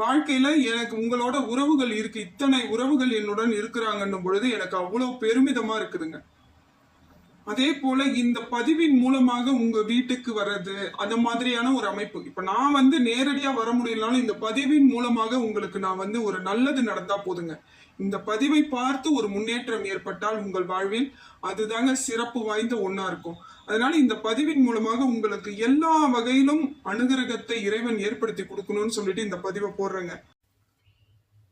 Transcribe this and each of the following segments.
வாழ்க்கையில் எனக்கு உங்களோட உறவுகள் இருக்கு. இத்தனை உறவுகள் என்னுடன் இருக்கிறாங்கன்னும் பொழுது எனக்கு அவ்வளோ பெருமிதமாக இருக்குதுங்க. அதே போல இந்த பதிவின் மூலமாக உங்க வீட்டுக்கு வர்றது அந்த மாதிரியான ஒரு அமைப்பு. இப்ப நான் வந்து நேரடியா வர முடியலனாலும் இந்த பதிவின் மூலமாக உங்களுக்கு நான் வந்து ஒரு நல்லது நடந்தா போதுங்க. இந்த பதிவை பார்த்து ஒரு முன்னேற்றம் ஏற்பட்டால் உங்கள் வாழ்வில் அதுதாங்க சிறப்பு வாய்ந்த ஒன்றா இருக்கும். அதனால இந்த பதிவின் மூலமாக உங்களுக்கு எல்லா வகையிலும் அனுகிரகத்தை இறைவன் ஏற்படுத்தி கொடுக்கணும்னு சொல்லிட்டு இந்த பதிவை போடுறேங்க.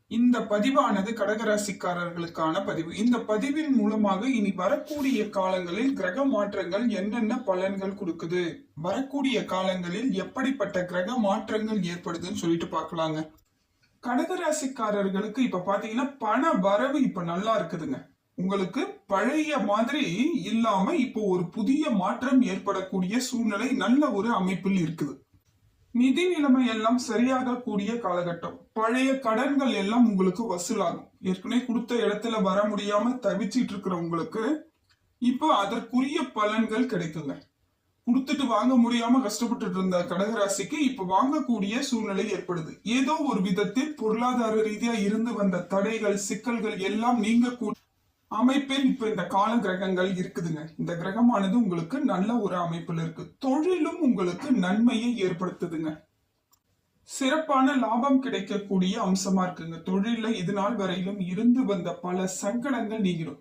இந்த பதிவானது கடகராசிக்காரர்களுக்கான பதிவு. இந்த பதிவின் மூலமாக இனி வரக்கூடிய காலங்களில் கிரக மாற்றங்கள் என்னென்ன பலன்கள் கொடுக்குது? வரக்கூடிய காலங்களில் எப்படிப்பட்ட கிரக மாற்றங்கள் ஏற்படுதுன்னு சொல்லிட்டு பார்க்கலாங்க. கடகராசிக்காரர்களுக்கு இப்ப பாத்தீங்கன்னா பண வரவு இப்ப நல்லா இருக்குதுங்க. உங்களுக்கு பழைய மாதிரி இல்லாம இப்போ ஒரு புதிய மாற்றம் ஏற்படக்கூடிய சூழ்நிலை நல்ல ஒரு அமைப்பில் இருக்குது. நிதி நிலைமை எல்லாம் சரியாக கூடிய காலகட்டம். பழைய கடன்கள் எல்லாம் உங்களுக்கு வசூலாகும். ஏற்கனவே கொடுத்த இடத்துல வர முடியாம தவிச்சிட்டு இருக்கிற உங்களுக்கு இப்போ அதற்குரிய பலன்கள் கிடைக்குங்க. கொடுத்துட்டு வாங்க முடியாம கஷ்டப்பட்டுட்டு இருந்த கடகராசிக்கு இப்ப வாங்கக்கூடிய சூழ்நிலை ஏற்படுது. ஏதோ ஒரு விதத்தில் பொருளாதார ரீதியா இருந்து வந்த தடைகள் சிக்கல்கள் எல்லாம் நீங்க அமைப்பில் இப்ப இந்த கால கிரகங்கள் இருக்குதுங்க. இந்த கிரகமானது உங்களுக்கு நல்ல ஒரு அமைப்பில் இருக்கு. தொழிலும் உங்களுக்கு நன்மையை ஏற்படுத்துதுங்க. சிறப்பான லாபம் கிடைக்கக்கூடிய அம்சமா இருக்குங்க. தொழில இது நாள் வரையிலும் இருந்து வந்த பல சங்கடங்கள் நீங்கிடும்.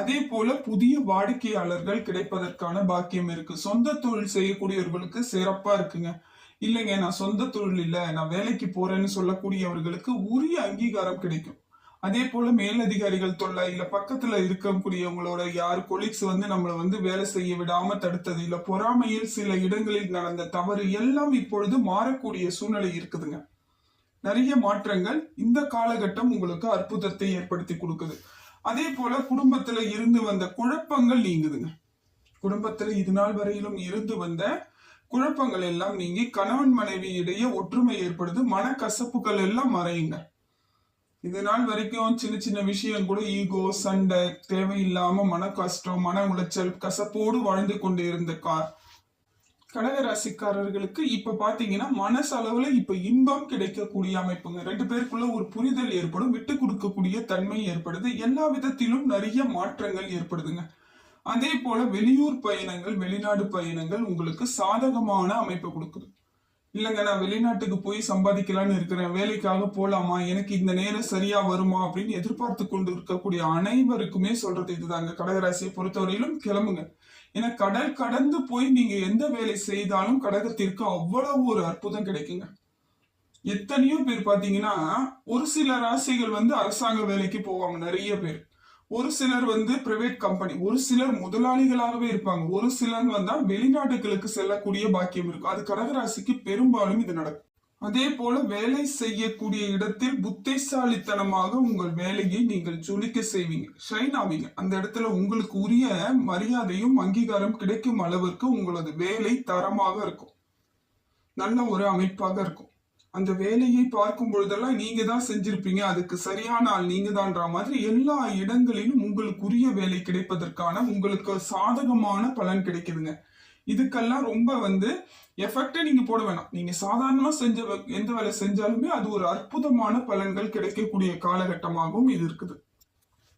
அதே போல புதிய வாடிக்கையாளர்கள் கிடைப்பதற்கான பாக்கியம் இருக்கு. சொந்த தொழில் செய்யக்கூடியவர்களுக்கு சிறப்பா இருக்குங்க. இல்லைங்க நான் சொந்த தொழில் இல்லை. நான் வேலைக்கு போறேன்னு சொல்லக்கூடியவர்களுக்கு உரிய அங்கீகாரம் கிடைக்கும். அதே போல மேலதிகாரிகள் தொல்லை இல்ல பக்கத்துல இருக்கக்கூடியவங்களோட யார் கொலீக்ஸ் வந்து நம்மளை வந்து வேலை செய்ய விடாம தடுத்தது இல்ல பொறாமையில் சில இடங்களில் நடந்த தவறு எல்லாம் இப்பொழுது மாறக்கூடிய சூழ்நிலை இருக்குதுங்க. நிறைய மாற்றங்கள் இந்த காலகட்டம் உங்களுக்கு அற்புதத்தை ஏற்படுத்தி கொடுக்குது. அதே போல குடும்பத்துல இருந்து வந்த குழப்பங்கள் நீங்குதுங்க. குடும்பத்துல இது நாள் வரையிலும் இருந்து வந்த குழப்பங்கள் எல்லாம் நீங்கி கணவன் மனைவி இடையே ஒற்றுமை ஏற்படுது மனக்கசப்புகள் எல்லாம் மறையுங்க. இது நாள் வரைக்கும் சின்ன சின்ன விஷயம் கூட ஈகோ சண்டை தேவையில்லாம மன கஷ்டம் மன உளைச்சல் கசப்போடு வாழ்ந்து கொண்டு இருந்த கார். கடக ராசிக்காரர்களுக்கு இப்ப பாத்தீங்கன்னா மனசளவுல இப்ப இன்பம் கிடைக்கக்கூடிய அமைப்புங்க. ரெண்டு பேருக்குள்ள ஒரு புரிதல் ஏற்படும் விட்டு கொடுக்கக்கூடிய தன்மை ஏற்படுது. எல்லா விதத்திலும் நிறைய மாற்றங்கள் ஏற்படுதுங்க. அதே போல வெளியூர் பயணங்கள் வெளிநாடு பயணங்கள் உங்களுக்கு சாதகமான அமைப்பு கொடுக்குது. இல்லைங்க நான் வெளிநாட்டுக்கு போய் சம்பாதிக்கலான்னு இருக்கிறேன். வேலைக்காக போலாமா? எனக்கு இந்த நேரம் சரியா வருமா? அப்படின்னு எதிர்பார்த்து கொண்டு இருக்கக்கூடிய அனைவருக்குமே சொல்றது இதுதாங்க. கடகராசியை பொறுத்தவரையிலும் கிளம்புங்க. ஏன்னா கடல் கடந்து போய் நீங்க எந்த வேலை செய்தாலும் கடகத்திற்கு அவ்வளவு ஒரு அற்புதம் கிடைக்குங்க. எத்தனையோ பேர் பாத்தீங்கன்னா ஒரு சில ராசிகள் வந்து அரசாங்க வேலைக்கு போவாங்க நிறைய பேர். ஒரு சிலர் வந்து பிரைவேட் கம்பெனி ஒரு சிலர் முதலாளிகளாகவே இருப்பாங்க. ஒரு சிலர் வந்தா வெளிநாட்டுகளுக்கு செல்லக்கூடிய பாக்கியம் இருக்கும். அது கடகராசிக்கு பெரும்பாலும் இது நடக்கும். அதே போல வேலை செய்யக்கூடிய இடத்தில் புத்திசாலித்தனமாக உங்கள் வேலையை நீங்கள் ஜொலிக்க செய்வீங்க ஷைன் ஆவீங்க. அந்த இடத்துல உங்களுக்கு உரிய மரியாதையும் அங்கீகாரம் கிடைக்கும் அளவிற்கு உங்களது வேலை தரமாக இருக்கும். நல்ல ஒரு அமைப்பாக இருக்கும். அந்த வேலையை பார்க்கும் பொழுதெல்லாம் நீங்க தான் செஞ்சிருப்பீங்க. அதுக்கு சரியான ஆள் நீங்க தான்ற மாதிரி எல்லா இடங்களிலும் உங்களுக்குரிய வேலை கிடைப்பதற்கான உங்களுக்கு சாதகமான பலன் கிடைக்குதுங்க. இதுக்கெல்லாம் ரொம்ப வந்து எஃபெக்டை நீங்க போட வேணாம். நீங்க சாதாரணமா செஞ்ச எந்த வேலை செஞ்சாலுமே அது ஒரு அற்புதமான பலன்கள் கிடைக்கக்கூடிய காலகட்டமாகவும் இது இருக்குது.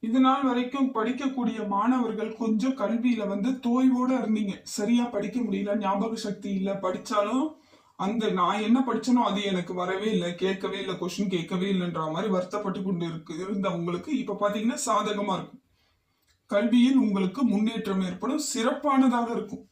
இது நாள் வரைக்கும் படிக்கக்கூடிய மாணவர்கள் கொஞ்சம் கல்வியில வந்து தோய்வோட இருந்தீங்க. சரியா படிக்க முடியல ஞாபக சக்தி இல்லை படிச்சாலும் அந்த நான் என்ன படிச்சனோ அது எனக்கு வரவே இல்லை கேட்கவே இல்லை கொஸ்டின் கேட்கவே இல்லைன்ற மாதிரி வருத்தப்பட்டு கொண்டு இருக்கு இருந்தவங்களுக்கு இப்ப பாத்தீங்கன்னா சாதகமா இருக்கும். கல்வியில் உங்களுக்கு முன்னேற்றம் ஏற்படும் சிறப்பானதாக இருக்கும்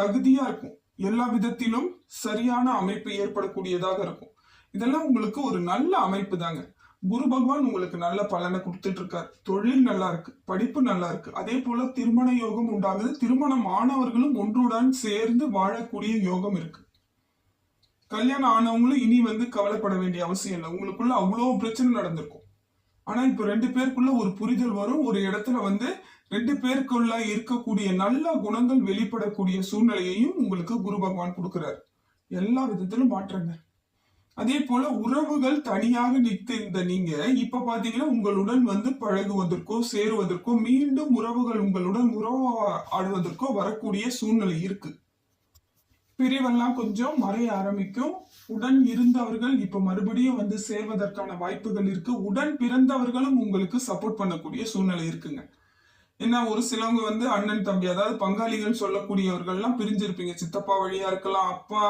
தகுதியா இருக்கும். எல்லா விதத்திலும் சரியான அமைப்பு ஏற்படக்கூடியதாக இருக்கும். இதெல்லாம் உங்களுக்கு ஒரு நல்ல அமைப்பு தாங்க. குரு பகவான் உங்களுக்கு நல்ல பலனை கொடுத்துட்டு இருக்காரு. தொழில் நல்லா இருக்கு படிப்பு நல்லா இருக்கு. அதே போல திருமண யோகம் உண்டாகுது. திருமணம் ஆனவர்களும் ஒன்றுடன் சேர்ந்து வாழக்கூடிய யோகம் இருக்கு. கல்யாணம் ஆனவங்களும் இனி வந்து கவலைப்பட வேண்டிய அவசியம் இல்லை. உங்களுக்குள்ள அவ்வளோ பிரச்சனை நடந்திருக்கும். ஆனா இப்போ ரெண்டு பேருக்குள்ள ஒரு புரிதல் வரும். ஒரு இடத்துல வந்து ரெண்டு பேருக்குள்ள இருக்கக்கூடிய நல்ல குணங்கள் வெளிப்படக்கூடிய சூழ்நிலையையும் உங்களுக்கு குரு பகவான் கொடுக்கிறார். எல்லா விதத்திலும் மாற்றங்க அதே போல உறவுகள் தனியாக நிற்கின்ற நீங்க இப்ப பாத்தீங்கன்னா உங்களுடன் வந்து பழகுவதற்கோ சேருவதற்கோ மீண்டும் உறவுகள் உங்களுடன் உறவு ஆடுவதற்கோ வரக்கூடிய சூழ்நிலை இருக்கு. பிரிவெல்லாம் கொஞ்சம் மறைய ஆரம்பிக்கும். உடன் இருந்தவர்கள் இப்ப மறுபடியும் வந்து சேர்வதற்கான வாய்ப்புகள் இருக்கு. உடன் பிறந்தவர்களும் உங்களுக்கு சப்போர்ட் பண்ணக்கூடிய சூழ்நிலை இருக்குங்க. ஏன்னா ஒரு சிலவங்க வந்து அண்ணன் தம்பி அதாவது பங்காளிகள் சொல்லக்கூடியவர்கள்லாம் பிரிஞ்சிருப்பீங்க. சித்தப்பா வழியா இருக்கலாம் அப்பா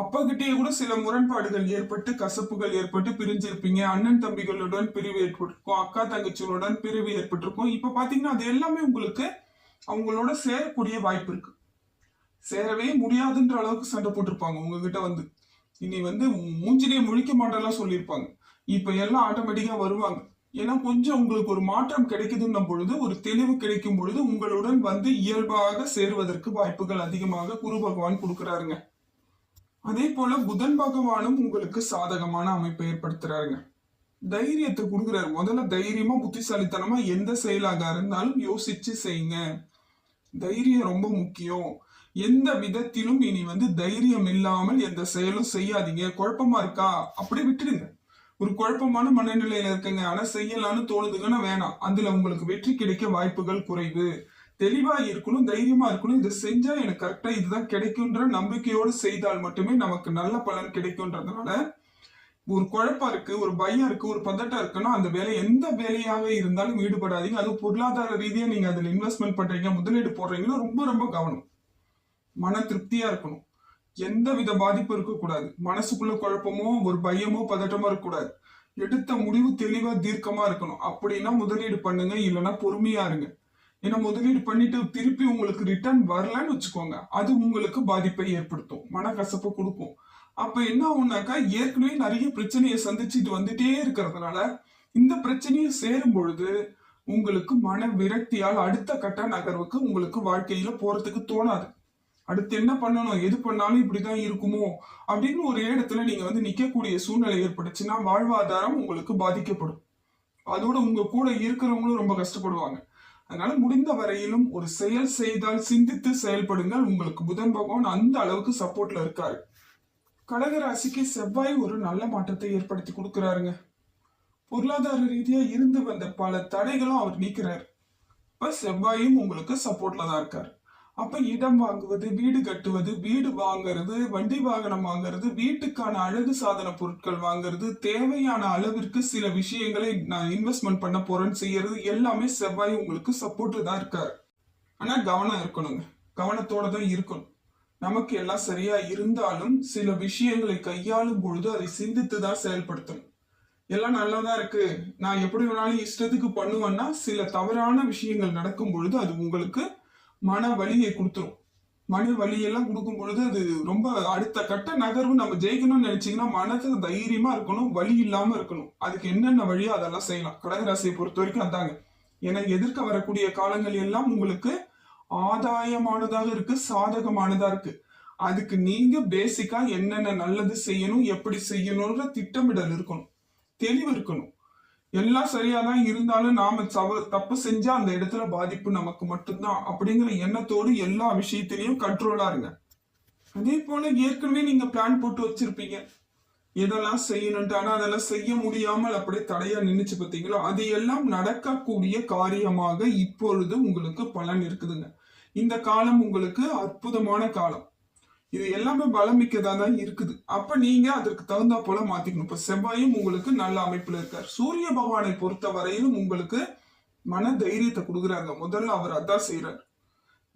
அப்பா கிட்டேயே கூட சில முரண்பாடுகள் ஏற்பட்டு கசப்புகள் ஏற்பட்டு பிரிஞ்சிருப்பீங்க. அண்ணன் தம்பிகளுடன் பிரிவு ஏற்பட்டிருக்கும். அக்கா தங்கச்சிகளுடன் பிரிவு ஏற்பட்டிருக்கும். இப்ப பாத்தீங்கன்னா அது எல்லாமே உங்களுக்கு அவங்களோட சேரக்கூடிய வாய்ப்பு இருக்கு. சேரவே முடியாதுன்ற அளவுக்கு சண்டை போட்டிருப்பாங்க. உங்ககிட்ட வந்து இனி வந்து மூஞ்சிலேயே முழிக்க மாட்டெல்லாம் சொல்லியிருப்பாங்க. இப்ப எல்லாம் ஆட்டோமேட்டிக்கா வருவாங்க. ஏன்னா கொஞ்சம் உங்களுக்கு ஒரு மாற்றம் கிடைக்குதுன்னும் பொழுது ஒரு தெளிவு கிடைக்கும் பொழுது உங்களுடன் வந்து இயல்பாக சேருவதற்கு வாய்ப்புகள் அதிகமாக குரு பகவான் கொடுக்குறாருங்க. அதே போல புதன் பகவானும் உங்களுக்கு சாதகமான அமைப்பை ஏற்படுத்துறாருங்க. தைரியத்தை கொடுக்குறாரு. முதல்ல தைரியமா புத்திசாலித்தனமா எந்த செயலாக இருந்தாலும் யோசிச்சு செய்யுங்க. தைரியம் ரொம்ப முக்கியம். எந்த விதத்திலும் இனி வந்து தைரியம் இல்லாமல் எந்த செயலும் செய்யாதீங்க. குழப்பமா இருக்கா? அப்படி விட்டுடுங்க. ஒரு குழப்பமான மனநிலையில இருக்கங்க. ஆனா செய்யலாம்னு தோணுதுங்கன்னா வேணாம். அதுல உங்களுக்கு வெற்றி கிடைக்க வாய்ப்புகள் குறைவு. தெளிவா இருக்கணும் தைரியமா இருக்கணும். இதை செஞ்சா எனக்கு கரெக்டா இதுதான் கிடைக்கும்ன்ற நம்பிக்கையோடு செய்தால் மட்டுமே நமக்கு நல்ல பலன் கிடைக்கும்ன்றதுனால ஒரு குழப்பம் இருக்கு ஒரு பயம் இருக்கு ஒரு பதட்டம் இருக்குன்னா அந்த வேலை எந்த வேலையாக இருந்தாலும் ஈடுபடாதீங்க. அதுவும் பொருளாதார ரீதியா நீங்க அதுல இன்வெஸ்ட்மெண்ட் பண்றீங்க முதலீடு போடுறீங்கன்னா ரொம்ப ரொம்ப கவனம். மன திருப்தியா இருக்கணும். எந்த வித பாதிப்பும் இருக்கக்கூடாது. மனசுக்குள்ள குழப்பமோ ஒரு பயமோ பதட்டமோ இருக்கக்கூடாது. எடுத்த முடிவு தெளிவா தீர்க்கமா இருக்கணும். அப்படின்னா முதலீடு பண்ணுங்க இல்லைன்னா பொறுமையா இருங்க. ஏன்னா முதலீடு பண்ணிட்டு திருப்பி உங்களுக்கு ரிட்டர்ன் வரலன்னு வச்சுக்கோங்க. அது உங்களுக்கு பாதிப்பை ஏற்படுத்தும். மனக்கசப்பு கொடுக்கும். அப்ப என்ன ஆகும்னாக்கா ஏற்கனவே நிறைய பிரச்சனையை சந்திச்சுட்டு வந்துட்டே இருக்கிறதுனால இந்த பிரச்சனையை சேரும் பொழுது உங்களுக்கு மன விரக்தியால் அடுத்த கட்ட நகர்வுக்கு உங்களுக்கு வாழ்க்கையில போறதுக்கு தோணாது. அடுத்து என்ன பண்ணணும்? எது பண்ணாலும் இப்படிதான் இருக்குமோ? அப்படின்னு ஒரு இடத்துல நீங்க வந்து நிக்கக்கூடிய சூழ்நிலை ஏற்பட்டுச்சுன்னா வாழ்வாதாரம் உங்களுக்கு பாதிக்கப்படும். அதோட உங்க கூட இருக்கிறவங்களும் ரொம்ப கஷ்டப்படுவாங்க. அதனால முடிந்த வரையிலும் ஒரு செயல் செய்தால் சிந்தித்து செயல்படுங்கள். உங்களுக்கு புதன் பகவான் அந்த அளவுக்கு சப்போர்ட்ல இருக்காரு. கடகராசிக்கு செவ்வாய் ஒரு நல்ல மாற்றத்தை ஏற்படுத்தி கொடுக்கிறாருங்க. பொருளாதார ரீதியா இருந்து வந்த பல தடைகளும் அவர் நீக்கிறார். இப்ப செவ்வாயும் உங்களுக்கு சப்போர்ட்ல தான் இருக்காரு. அப்ப இடம் வாங்குவது வீடு கட்டுவது வீடு வாங்குறது வண்டி வாகனம் வாங்குறது வீட்டுக்கான அழகு சாதன பொருட்கள் வாங்குறது தேவையான அளவிற்கு சில விஷயங்களை நான் இன்வெஸ்ட்மெண்ட் பண்ண போறேன்னு செய்யறது எல்லாமே செவ்வாய் உங்களுக்கு சப்போர்ட் தான் இருக்காரு. ஆனா கவனம் இருக்கணுங்க. கவனத்தோட தான் இருக்கணும். நமக்கு எல்லாம் சரியா இருந்தாலும் சில விஷயங்களை கையாளும் பொழுது அதை சிந்தித்து தான் செயல்படுத்தணும். எல்லாம் நல்லதா இருக்கு. நான் எப்படி வேணாலும் இஷ்டத்துக்கு பண்ணுவேன்னா சில தவறான விஷயங்கள் நடக்கும் பொழுது அது உங்களுக்கு மன வலியை கொடுத்துரும். மன வலியெல்லாம் கொடுக்கும் பொழுது அது ரொம்ப அடுத்த கட்ட நகர்வு நம்ம ஜெயிக்கணும்னு நினைச்சீங்கன்னா மனசுக்கு தைரியமா இருக்கணும் வலி இல்லாம இருக்கணும். அதுக்கு என்னென்ன வழியோ அதெல்லாம் செய்யலாம். கடகராசியை பொறுத்த வரைக்கும் அதாங்க. ஏன்னா எதிர்க்க வரக்கூடிய காலங்கள் எல்லாம் உங்களுக்கு ஆதாயமானதாக இருக்கு சாதகமானதா இருக்கு. அதுக்கு நீங்க பேசிக்கா என்னென்ன நல்லது செய்யணும் எப்படி செய்யணும்ன்ற திட்டமிடல் இருக்கணும். தெளிவு இருக்கணும். எல்லாம் சரியா தான் இருந்தாலும் நாம சவ தப்பு செஞ்சா அந்த இடத்துல பாதிப்பு நமக்கு மட்டும்தான் அப்படிங்கிற எண்ணத்தோடு எல்லா விஷயத்திலையும் கண்ட்ரோலா இருங்க. அதே போல ஏற்கனவே நீங்க பிளான் போட்டு வச்சிருப்பீங்க. எதெல்லாம் செய்யணும்ட்டு ஆனா அதெல்லாம் செய்ய முடியாமல் அப்படியே தடையா நின்னுச்சு பார்த்தீங்களா? அது எல்லாம் நடக்கக்கூடிய காரியமாக இப்பொழுது உங்களுக்கு பலன் இருக்குதுங்க. இந்த காலம் உங்களுக்கு அற்புதமான காலம். இது எல்லாமே பலமிக்கதா தான் இருக்குது. அப்ப நீங்க அதற்கு தகுந்தா போல மாத்திக்கணும். இப்ப செவ்வாயும் உங்களுக்கு நல்ல அமைப்புல இருக்கார். சூரிய பகவானை பொறுத்த வரையிலும் உங்களுக்கு மன தைரியத்தை கொடுக்குறாங்க. முதல்ல அவர் அதான் செய்யறாரு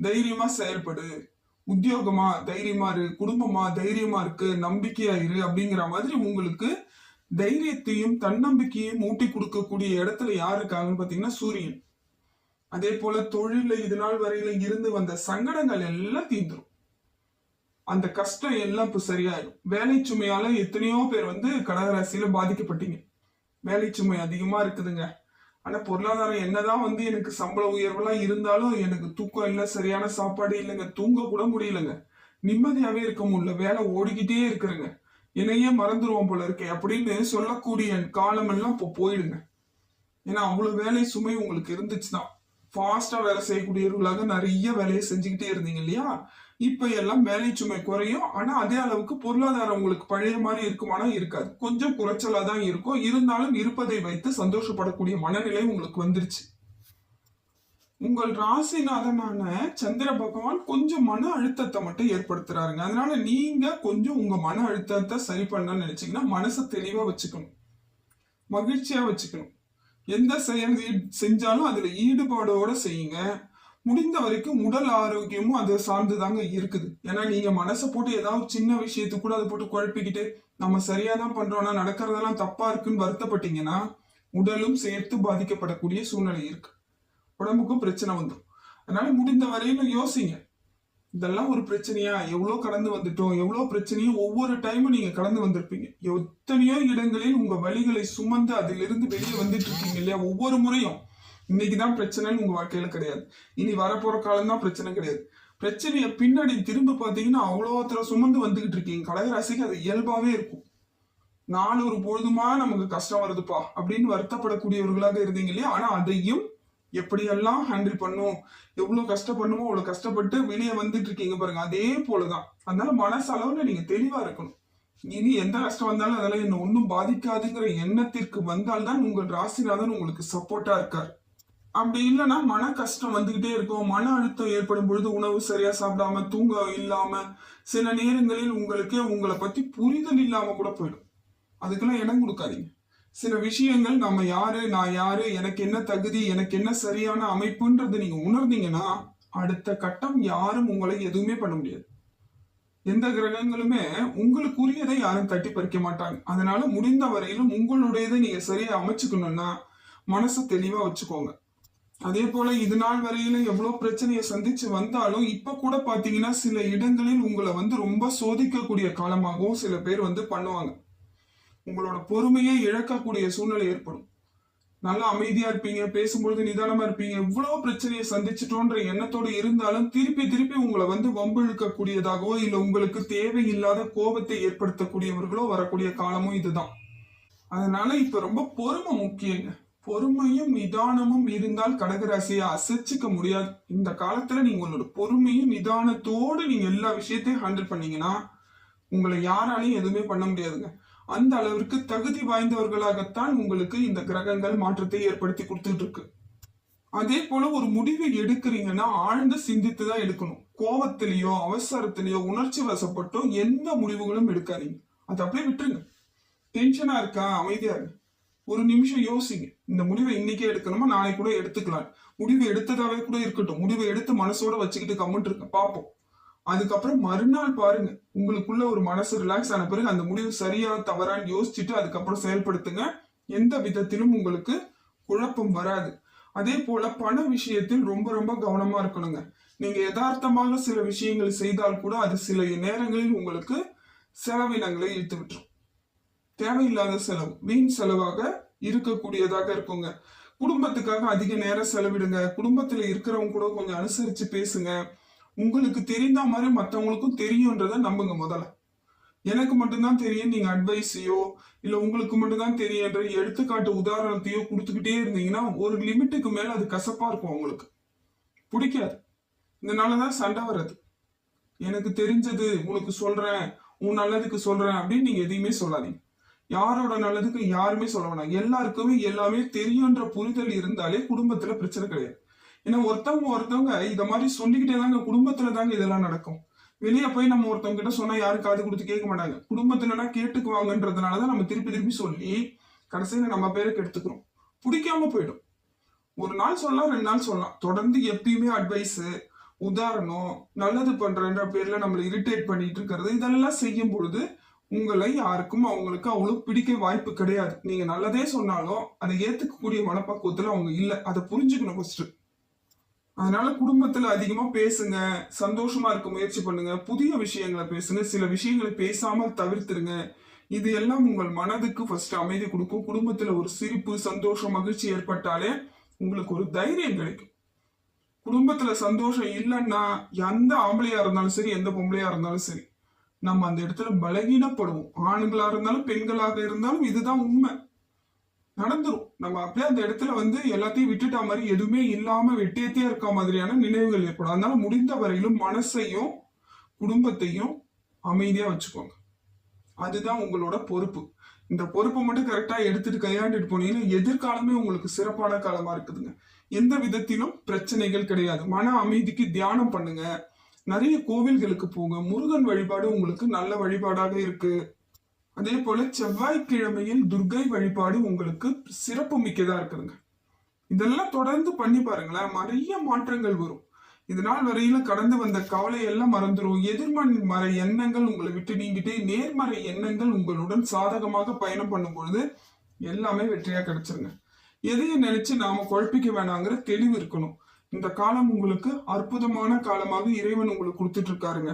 தைரியமா செயல்படு. உத்தியோகமா தைரியமா இரு. குடும்பமா தைரியமா இருக்கு. நம்பிக்கையா இரு அப்படிங்கிற மாதிரி உங்களுக்கு தைரியத்தையும் தன்னம்பிக்கையும் ஊட்டி கொடுக்கக்கூடிய இடத்துல யார் இருக்காங்கன்னு பாத்தீங்கன்னா சூரியன். அதே போல தொழில இது நாள் வரையில இருந்து வந்த சங்கடங்கள் எல்லாம் தீந்துரும் அந்த கஷ்டம் எல்லாம் இப்போ சரியாயிடும். வேலை சுமையால எத்தனையோ பேர் வந்து கடகராசியில பாதிக்கப்பட்டீங்க. வேலை சுமை அதிகமா இருக்குதுங்க. ஆனா பொருளாதாரம் என்னதான் வந்து எனக்கு சம்பள உயர்வெல்லாம் இருந்தாலும் எனக்கு தூக்கம் இல்லை சரியான சாப்பாடு இல்லைங்க தூங்க கூட முடியலங்க. நிம்மதியாவே இருக்க முடியல வேலை ஓடிக்கிட்டே இருக்கிறேங்க என்னையே மறந்துருவோம் போல இருக்கே அப்படின்னு சொல்லக்கூடிய காலம் எல்லாம் இப்போ போயிடுங்க. ஏன்னா அவ்வளவு வேலை சுமை உங்களுக்கு இருந்துச்சுதான் ஃபாஸ்டா வேலை செய்யக்கூடியவர்களாக நிறைய வேலையை செஞ்சுக்கிட்டே இருந்தீங்க இல்லையா? இப்ப எல்லாம் வேலை சுமை குறையும். ஆனா அதே அளவுக்கு பொருளாதாரம் உங்களுக்கு பழைய மாதிரி இருக்குமானா இருக்காது. கொஞ்சம் குறைச்சலா தான் இருக்கும். இருந்தாலும் இருப்பதை வைத்து சந்தோஷப்படக்கூடிய மனநிலை உங்களுக்கு வந்துருச்சு. உங்கள் ராசிநாதனான சந்திர பகவான் கொஞ்சம் மன அழுத்தத்தை மட்டும் ஏற்படுத்துறாருங்க. அதனால நீங்க கொஞ்சம் உங்க மன அழுத்தத்தை சரி பண்ண நினைச்சீங்கன்னா மனசை தெளிவா வச்சுக்கணும். மகிழ்ச்சியா வச்சுக்கணும். எந்த செயல் செஞ்சாலும் அதுல ஈடுபாடோட செய்யுங்க. முடிந்த வரைக்கும் உடல் ஆரோக்கியமும் அதை சார்ந்துதாங்க இருக்குது. ஏன்னா நீங்க மனசை போட்டு ஏதாவது சின்ன விஷயத்துக்கு கூட அதை போட்டு குழப்பிக்கிட்டு நம்ம சரியா தான் பண்றோம்னா நடக்கிறதெல்லாம் தப்பா இருக்குன்னு வருத்தப்பட்டீங்கன்னா உடலும் சேர்த்து பாதிக்கப்படக்கூடிய சூழ்நிலை இருக்கு. உடம்புக்கும் பிரச்சனை வந்துடும் அதனால முடிந்த வரையிலும் யோசிங்க. இதெல்லாம் ஒரு பிரச்சனையா? எவ்வளோ கடந்து வந்துட்டோம்? எவ்வளோ பிரச்சனையும் ஒவ்வொரு டைமும் நீங்க கடந்து வந்திருப்பீங்க. எத்தனையோ இடங்களில் உங்க வழிகளை சுமந்து அதிலிருந்து வெளியே வந்துட்டு இருக்கீங்க இல்லையா? ஒவ்வொரு முறையும். இன்னைக்கு தான் பிரச்சனைன்னு உங்க வாழ்க்கையில கிடையாது. இனி வரப்போற காலம் தான் பிரச்சனை கிடையாது. பிரச்சனைய பின்னாடி திரும்ப பாத்தீங்கன்னா அவ்வளோத்துல சுமந்து வந்துகிட்டு இருக்கீங்க. கடகராசிக்கு அது இயல்பாவே இருக்கும். நாலு ஒரு பொழுதுமா நமக்கு கஷ்டம் வருதுப்பா அப்படின்னு வருத்தப்படக்கூடியவர்களாக இருந்தீங்க இல்லையா? ஆனா அதையும் எப்படியெல்லாம் ஹேண்டில் பண்ணும்? எவ்வளவு கஷ்டப்படணுமோ அவ்வளவு கஷ்டப்பட்டு வெளியே வந்துட்டு இருக்கீங்க பாருங்க. அதே போலதான். அதனால மனசளவுல நீங்க தெளிவா இருக்கணும். இனி எந்த கஷ்டம் வந்தாலும் அதெல்லாம் என்ன ஒன்றும் பாதிக்காதுங்கிற எண்ணத்திற்கு வந்தால்தான் உங்கள் ராசிநாதன் உங்களுக்கு சப்போர்ட்டா இருக்கார். அப்படி இல்லைன்னா மன கஷ்டம் வந்துகிட்டே இருக்கும். மன அழுத்தம் ஏற்படும் பொழுது உணவு சரியா சாப்பிடாம தூங்க இல்லாம சில நேரங்களில் உங்களுக்கு உங்களை பத்தி புரிதல் இல்லாம கூட போயிடும். அதுக்கெல்லாம் இடம் கொடுக்காதீங்க. சில விஷயங்கள் நம்ம யாரு நான் யாரு எனக்கு என்ன தகுதி எனக்கு என்ன சரியான அமைப்புன்றது நீங்க உணர்ந்தீங்கன்னா அடுத்த கட்டம் யாரும் உங்களை எதுவுமே பண்ண முடியாது. எந்த கிரகங்களுமே உங்களுக்குரியதை யாரும் தட்டி பறிக்க மாட்டாங்க. அதனால முடிந்த வரையிலும் உங்களுடையதை நீங்க சரியா அமைச்சுக்கணும்னா மனசை தெளிவா வச்சுக்கோங்க. அதே போல இது நாள் வரையில எவ்வளவு பிரச்சனையை சந்திச்சு வந்தாலும் இப்ப கூட பாத்தீங்கன்னா சில இடங்களில் உங்களை வந்து ரொம்ப சோதிக்கக்கூடிய காலமாகவும் சில பேர் வந்து பண்ணுவாங்க. உங்களோட பொறுமையை இழக்கக்கூடிய சூழ்நிலை ஏற்படும். நல்லா அமைதியா இருப்பீங்க பேசும்பொழுது நிதானமா இருப்பீங்க எவ்வளவு பிரச்சனையை சந்திச்சிட்டோன்ற எண்ணத்தோடு இருந்தாலும் திருப்பி திருப்பி உங்களை வந்து வம்பிழுக்கக்கூடியதாகவோ இல்ல உங்களுக்கு தேவையில்லாத கோபத்தை ஏற்படுத்தக்கூடியவர்களோ வரக்கூடிய காலமும் இதுதான். அதனால இப்ப ரொம்ப பொறுமை முக்கியங்க. பொறுமையும் நிதானமும் இருந்தால் கடகராசியை அசைச்சிக்க முடியாது. இந்த காலத்துல நீங்க உங்களோட பொறுமையும் நிதானத்தோடு நீங்க எல்லா விஷயத்தையும் ஹேண்டில் பண்ணீங்கன்னா உங்களை யாராலையும் எதுவுமே பண்ண முடியாதுங்க. அந்த அளவிற்கு தகுதி வாய்ந்தவர்களாகத்தான் உங்களுக்கு இந்த கிரகங்கள் மாற்றத்தை ஏற்படுத்தி கொடுத்துட்டு இருக்கு. அதே போல ஒரு முடிவை எடுக்கிறீங்கன்னா ஆழ்ந்து சிந்தித்து தான் எடுக்கணும். கோபத்திலேயோ அவசரத்திலேயோ உணர்ச்சி வசப்பட்டோ எந்த முடிவுகளும் எடுக்காதீங்க. அதை அப்படியே விட்டுருங்க. டென்ஷனா இருக்கா அமைதியா இருக்கு ஒரு நிமிஷம் யோசிங்க. இந்த முடிவை இன்னைக்கே எடுக்கணுமா? நாளைக்கு கூட எடுத்துக்கலாம். முடிவு எடுத்ததாவே கூட இருக்கட்டும். முடிவை எடுத்து மனசோட வச்சுக்கிட்டு கம்மெண்ட் இருக்க பார்ப்போம். அதுக்கப்புறம் மறுநாள் பாருங்க. உங்களுக்குள்ள ஒரு மனசு ரிலாக்ஸ் ஆன பிறகு அந்த முடிவு சரியா தவறான்னு யோசிச்சுட்டு அதுக்கப்புறம் செயல்படுத்துங்க. எந்த விதத்திலும் உங்களுக்கு குழப்பம் வராது. அதே போல பண விஷயத்தில் ரொம்ப ரொம்ப கவனமா இருக்கணுங்க. நீங்க யதார்த்தமாக சில விஷயங்கள் செய்தால் கூட அது சில நேரங்களில் உங்களுக்கு செலவினங்களை இழுத்து விட்டுரும். தேவையில்லாத செலவு வீண் செலவாக இருக்கக்கூடியதாக இருக்குங்க. குடும்பத்துக்காக அதிக நேரம் செலவிடுங்க. குடும்பத்துல இருக்கிறவங்க கூட கொஞ்சம் அனுசரிச்சு பேசுங்க. உங்களுக்கு தெரிந்த மாதிரி மற்றவங்களுக்கும் தெரியுன்றத நம்புங்க முதல்ல. எனக்கு மட்டும்தான் தெரியும் நீங்க அட்வைஸையோ இல்ல உங்களுக்கு மட்டும்தான் தெரியுன்ற எடுத்துக்காட்டு உதாரணத்தையோ கொடுத்துக்கிட்டே இருந்தீங்கன்னா ஒரு லிமிட்டுக்கு மேல அது கசப்பா இருக்கும் உங்களுக்கு. பிடிக்காது. இதனாலதான் சண்டை வர்றது. எனக்கு தெரிஞ்சது உனக்கு சொல்றேன் உன் நல்லதுக்கு சொல்றேன் அப்படின்னு நீங்க எதையுமே சொல்லாதீங்க. யாரோட நல்லதுக்கு யாருமே சொல்ல வேணாம். எல்லாருக்குமே எல்லாமே தெரியுன்ற புரிதல் இருந்தாலே குடும்பத்துல பிரச்சனை கிடையாது. ஏன்னா ஒருத்தவங்க ஒருத்தவங்க இத மாதிரி சொல்லிக்கிட்டே தாங்க குடும்பத்துல தாங்க இதெல்லாம் நடக்கும். வெளியே போய் நம்ம ஒருத்தவங்க கிட்ட சொன்னா யாரும் காது கொடுத்து கேட்க மாட்டாங்க. குடும்பத்துலனா கேட்டுக்குவாங்கன்றதுனாலதான் நம்ம திருப்பி திருப்பி சொல்லி கடைசியில நம்ம பேரை கெடுத்துக்கிறோம். பிடிக்காம போயிடும். ஒரு நாள் சொல்லலாம் ரெண்டு நாள் சொல்லலாம். தொடர்ந்து எப்பயுமே அட்வைஸ் உதாரணம் நல்லது பண்றன்ற பேர்ல நம்மளை இரிட்டேட் பண்ணிட்டு இருக்கிறது இதெல்லாம் செய்யும் பொழுது உங்களை யாருக்கும் அவங்களுக்கு அவ்வளவு பிடிக்க வாய்ப்பு கிடையாது. நீங்க நல்லதே சொன்னாலும் அதை ஏத்துக்கக்கூடிய மனப்பக்குவத்துல அவங்க இல்லை. அதை புரிஞ்சுக்கணும் ஃபர்ஸ்ட் அதனால குடும்பத்துல அதிகமா பேசுங்க சந்தோஷமா இருக்க முயற்சி பண்ணுங்க புதிய விஷயங்களை பேசுங்க சில விஷயங்களை பேசாமல் தவிர்த்துருங்க. இது எல்லாம் உங்கள் மனதுக்கு ஃபர்ஸ்ட் அமைதி கொடுக்கும். குடும்பத்துல ஒரு சிரிப்பு சந்தோஷம் மகிழ்ச்சி ஏற்பட்டாலே உங்களுக்கு ஒரு தைரியம் கிடைக்கும். குடும்பத்துல சந்தோஷம் இல்லைன்னா எந்த ஆம்பளையா இருந்தாலும் சரி எந்த பொம்பளையா இருந்தாலும் சரி நம்ம அந்த இடத்துல பலகீனப்படுவோம். ஆண்களா இருந்தாலும் பெண்களாக இருந்தாலும் இதுதான் உண்மை. நடந்துரும். நம்ம அப்படியே அந்த இடத்துல வந்து எல்லாத்தையும் விட்டுட்டா மாதிரி எதுவுமே இல்லாம வெட்டியத்தே இருக்க மாதிரியான நினைவுகள் ஏற்படும். அதனால முடிந்த வரையிலும் மனசையும் குடும்பத்தையும் அமைதியா வச்சுக்கோங்க. அதுதான் உங்களோட பொறுப்பு. இந்த பொறுப்பை மட்டும் கரெக்டா எடுத்துட்டு கையாண்டுட்டு போனீங்கன்னா எதிர்காலமே உங்களுக்கு சிறப்பான காலமா இருக்குதுங்க. எந்த விதத்திலும் பிரச்சனைகள் கிடையாது. மன அமைதிக்கு தியானம் பண்ணுங்க. நிறைய கோவில்களுக்கு போங்க. முருகன் வழிபாடு உங்களுக்கு நல்ல வழிபாடாக இருக்கு. அதே போல செவ்வாய்க்கிழமையில் துர்கை வழிபாடு உங்களுக்கு சிறப்பு மிக்கதா இருக்குதுங்க. இதெல்லாம் தொடர்ந்து பண்ணி பாருங்களேன். நிறைய மாற்றங்கள் வரும். இது நாள் வரையில கடந்து வந்த கவலை எல்லாம் மறந்துடும் எதிர்மறை எண்ணங்கள் உங்களை விட்டு நீங்கிட்டே நேர்மறை எண்ணங்கள் உங்களுடன் சாதகமாக பயணம் பண்ணும் பொழுது எல்லாமே வெற்றியா கிடைச்சிருங்க. எதையும் நினைச்சு நாம குழப்பிக்க வேணாங்கிற தெளிவு இருக்கணும். இந்த காலம் உங்களுக்கு அற்புதமான காலமாக இறைவன் உங்களுக்கு கொடுத்துட்டு இருக்காருங்க.